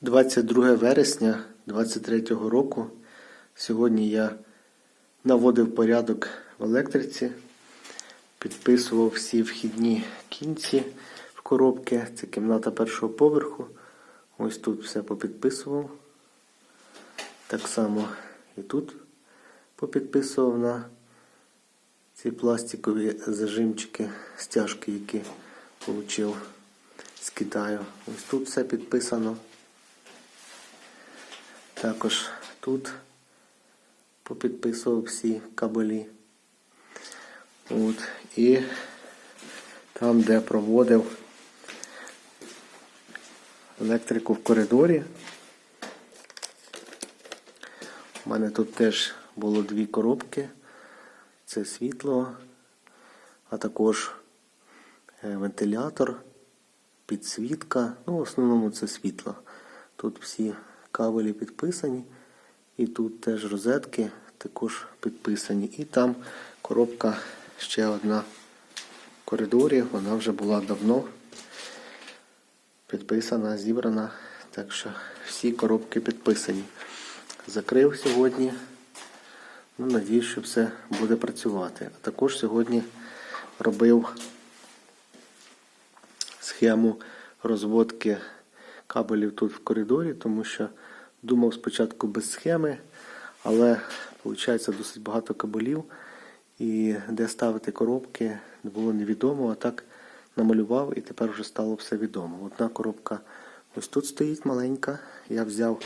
22 вересня 23 року. Сьогодні я наводив порядок в електриці, підписував всі вхідні кінці в коробки. Це кімната першого поверху. Ось тут все попідписував. Так само і тут попідписував на ці пластикові зажимчики, стяжки, які отримав з Китаю. Ось тут все підписано. Також тут попідписував всі кабелі. От. І там, де проводив електрику в коридорі. У мене тут теж було дві коробки. Це світло, а також е, вентилятор, підсвітка. Ну, в основному це світло. Тут всі кабелі підписані. І тут теж розетки також підписані. І там коробка ще одна в коридорі. Вона вже була давно підписана, зібрана. Так що всі коробки підписані. Закрив сьогодні. Ну, надіюсь, що все буде працювати. А також сьогодні робив схему розводки кабелів тут в коридорі, тому що думав спочатку без схеми, але виходить досить багато кабелів. І де ставити коробки було невідомо, а так намалював і тепер вже стало все відомо. Одна коробка ось тут стоїть маленька. Я взяв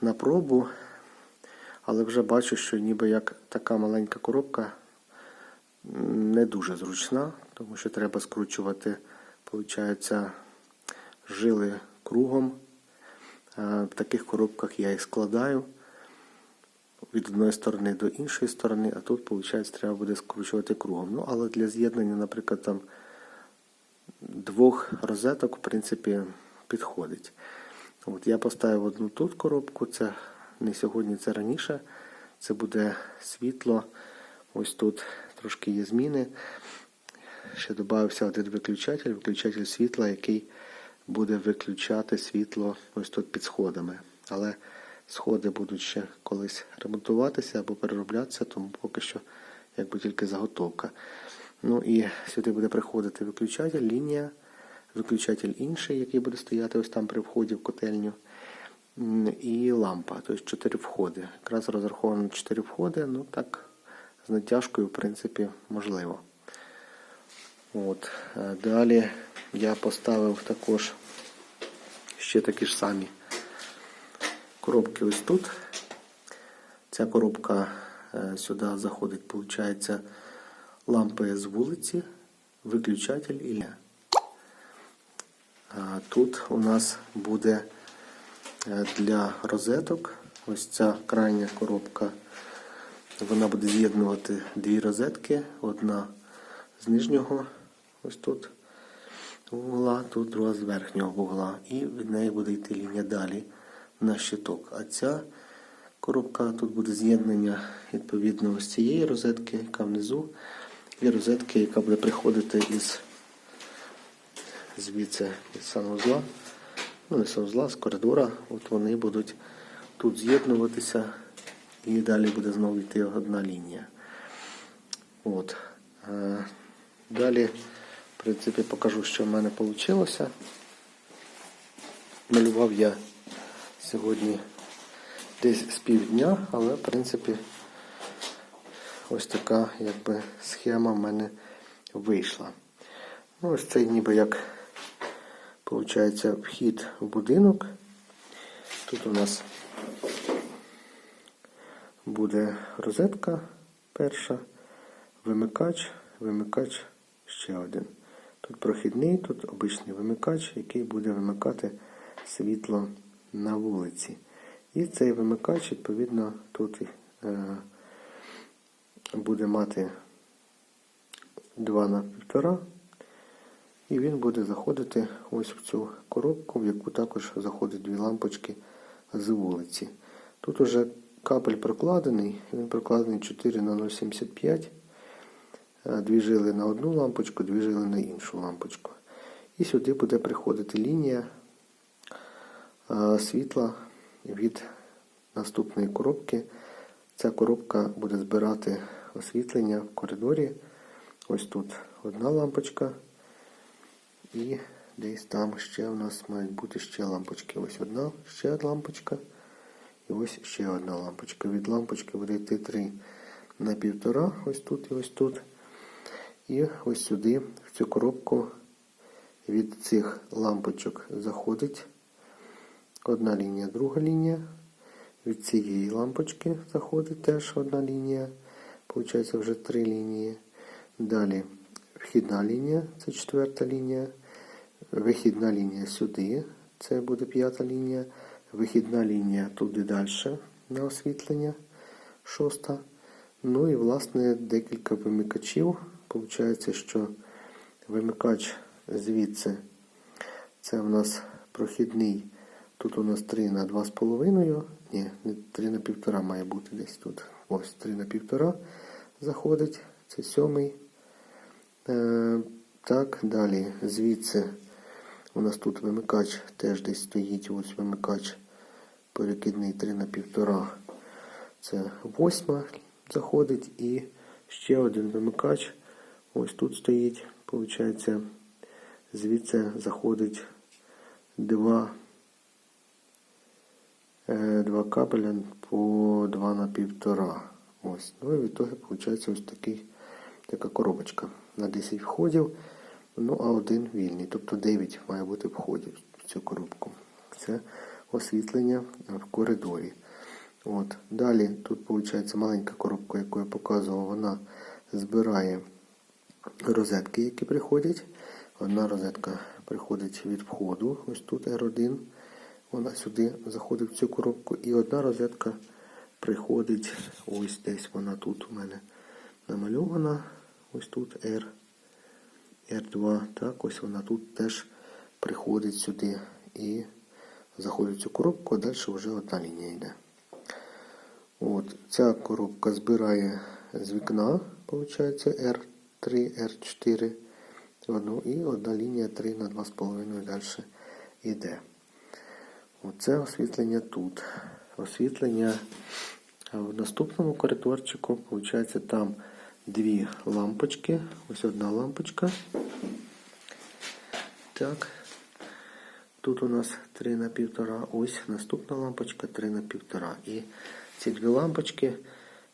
на пробу, але вже бачу, що ніби як така маленька коробка не дуже зручна, тому що треба скручувати, виходить, жили кругом. Е, В таких коробках я їх складаю від одної сторони до іншої сторони, а тут, виходить, треба буде скручувати кругом. Ну, але для з'єднання, наприклад, там двох розеток, в принципі, підходить. От Я поставив одну тут коробку, це не сьогодні, це раніше. Це буде світло. Ось тут трошки є зміни. Ще додався один виключатель, виключатель світла, який буде виключати світло ось тут під сходами. Але сходи будуть ще колись ремонтуватися або перероблятися, тому поки що якби тільки заготовка. Ну і сюди буде приходити виключатель, лінія, виключатель інший, який буде стояти ось там при вході в котельню. І лампа, тобто 4 входи. Якраз розраховано 4 входи, ну так, з натяжкою, в принципі, можливо. От. е, Далі я поставив також ще такі ж самі коробки ось тут. Ця коробка е, сюди заходить, виходить, лампи з вулиці, виключатель і. Тут у нас буде е, для розеток ось ця крайня коробка. Вона буде з'єднувати дві розетки. Одна з нижнього, ось тут вугла, тут друга з верхнього вугла. І від неї буде йти лінія далі на щиток. А ця коробка тут буде з'єднання відповідно ось цієї розетки, яка внизу, і розетки, яка буде приходити із звідси від санузла. Ну, не санузла, з коридора. От вони будуть тут з'єднуватися. І далі буде знову йти одна лінія. От. Е, Далі, в принципі, покажу, що в мене вийшло. Малював я сьогодні десь з півдня, але, в принципі, ось така якби, схема в мене вийшла. Ну, ось цей ніби як виходить вхід в будинок. Тут у нас буде розетка перша, вимикач, вимикач ще один. Тут прохідний, тут обичний вимикач, який буде вимикати світло на вулиці. І цей вимикач, відповідно, тут е, буде мати 2 на 1,5. І він буде заходити ось в цю коробку, в яку також заходять дві лампочки з вулиці. Тут уже капель прокладений, він прокладений 4 на 0,75. Е, Дві жили на одну лампочку, дві жили на іншу лампочку. І сюди буде приходити лінія е, світла від наступної коробки. Ця коробка буде збирати освітлення в коридорі. Ось тут одна лампочка. І десь там ще у нас мають бути ще лампочки. Ось одна, ще лампочка. І ось ще одна лампочка. Від лампочки буде йти три на півтора, ось тут і ось тут. І ось сюди, в цю коробку від цих лампочок заходить одна лінія, друга лінія. Від цієї лампочки заходить теж одна лінія. Получається вже три лінії. Далі вхідна лінія, це четверта лінія. Вихідна лінія сюди, це буде п'ята лінія. Вихідна лінія туди далі на освітлення, шоста. Ну і власне декілька вимикачів. Получається, що вимикач звідси це в нас прохідний. Тут у нас 3 на 2,5. Ні, 3 на 1,5 має бути десь тут. Ось 3 на 1,5 заходить. Це сьомий. Е, так, далі. Звідси у нас тут вимикач теж десь стоїть. Ось вимикач перекидний 3 на 1,5. Це восьма заходить. І ще один вимикач. Ось тут стоїть. Получається, звідси заходить два, е, два кабеля по 2 на 1,5. Ось. Ну і в ітогі виходить ось такий, така коробочка на 10 входів. Ну, а один вільний. Тобто 9 має бути входів в цю коробку. Це освітлення в коридорі. От. Далі тут виходить маленька коробка, яку я показував, вона збирає розетки, які приходять. Одна розетка приходить від входу, ось тут R1. Вона сюди заходить в цю коробку. І одна розетка приходить, ось десь вона тут у мене намальована. Ось тут R, R2. Так, ось вона тут теж приходить сюди і заходить в цю коробку, а далі вже одна лінія йде. От, Ця коробка збирає з вікна, виходить, R3, R4 одну і одна лінія 3 на 2,5 далі йде. Оце освітлення тут. Освітлення в наступному коридорчику, виходить, там дві лампочки. Ось одна лампочка. Так. Тут у нас 3 на 1,5. Ось наступна лампочка 3 на 1,5. І ці дві лампочки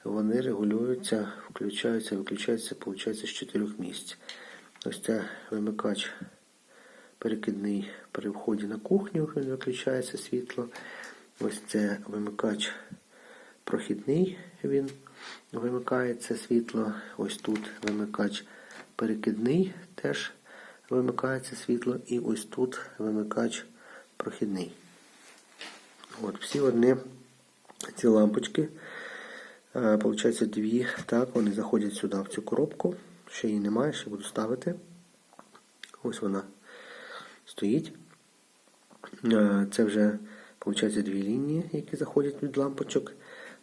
вони регулюються, включаються, виключаються, виходить, з чотирьох місць. Ось це вимикач перекидний при вході на кухню, він виключається світло. Ось це вимикач прохідний, він вимикається світло. Ось тут вимикач перекидний, теж вимикається світло. І ось тут вимикач прохідний. От, Всі одні ці лампочки. Е, Получається дві. Так, вони заходять сюди в цю коробку. Ще її немає, ще буду ставити. Ось вона стоїть. Е, Це вже, виходить, дві лінії, які заходять від лампочок.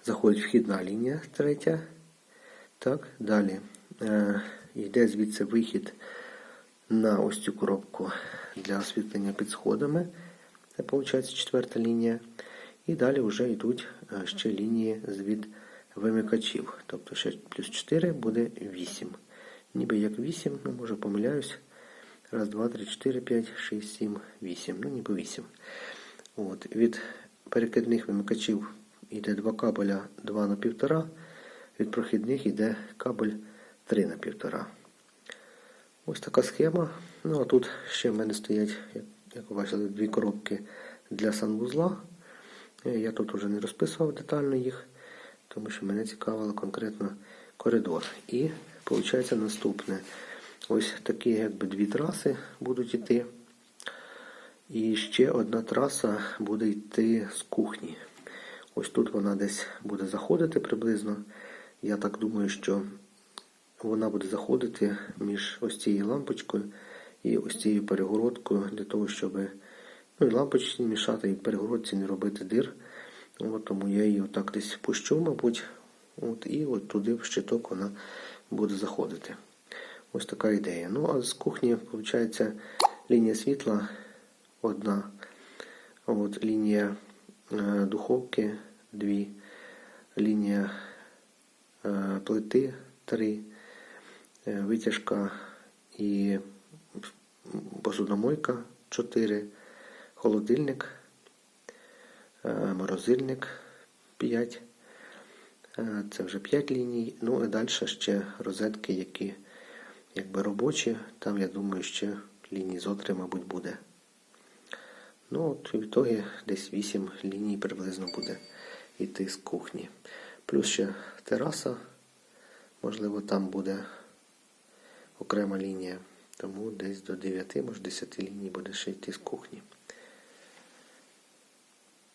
Заходить вхідна лінія третя. Так, Далі е, йде звідси вихід на ось цю коробку для освітлення під сходами. Це виходить четверта лінія. І далі вже йдуть ще лінії від вимикачів. Тобто ще плюс 4 буде 8. Ніби як 8, ну може помиляюсь. Раз, два, три, 4, 5, 6, 7, 8. Ну, ніби 8. От. Від перекидних вимикачів йде два кабеля 2 на 1,5. Від прохідних йде кабель 3 на 1,5. Ось така схема. Ну а тут ще в мене стоять, як, ви бачили, дві коробки для санвузла. Я тут вже не розписував детально їх, тому що мене цікавило конкретно коридор. І виходить наступне. Ось такі якби дві траси будуть йти. І ще одна траса буде йти з кухні. Ось тут вона десь буде заходити приблизно. Я так думаю, що вона буде заходити між ось цією лампочкою і ось цією перегородкою для того, щоб ну, і лампочці не мішати, і перегородці не робити дир. От, тому я її отак десь пущу, мабуть. От, І от туди в щиток вона буде заходити. Ось така ідея. Ну, а з кухні, виходить, лінія світла одна От лінія е, духовки, дві, лінія е, плити, три, е, витяжка і посудомойка, чотири, холодильник, морозильник 5. Це вже 5 ліній. Ну і далі ще розетки, які якби робочі. Там, я думаю, ще ліній зо мабуть, буде. Ну, от в ітогі десь 8 ліній приблизно буде йти з кухні. Плюс ще тераса, можливо, там буде окрема лінія. Тому десь до 9, може 10 ліній буде ще йти з кухні.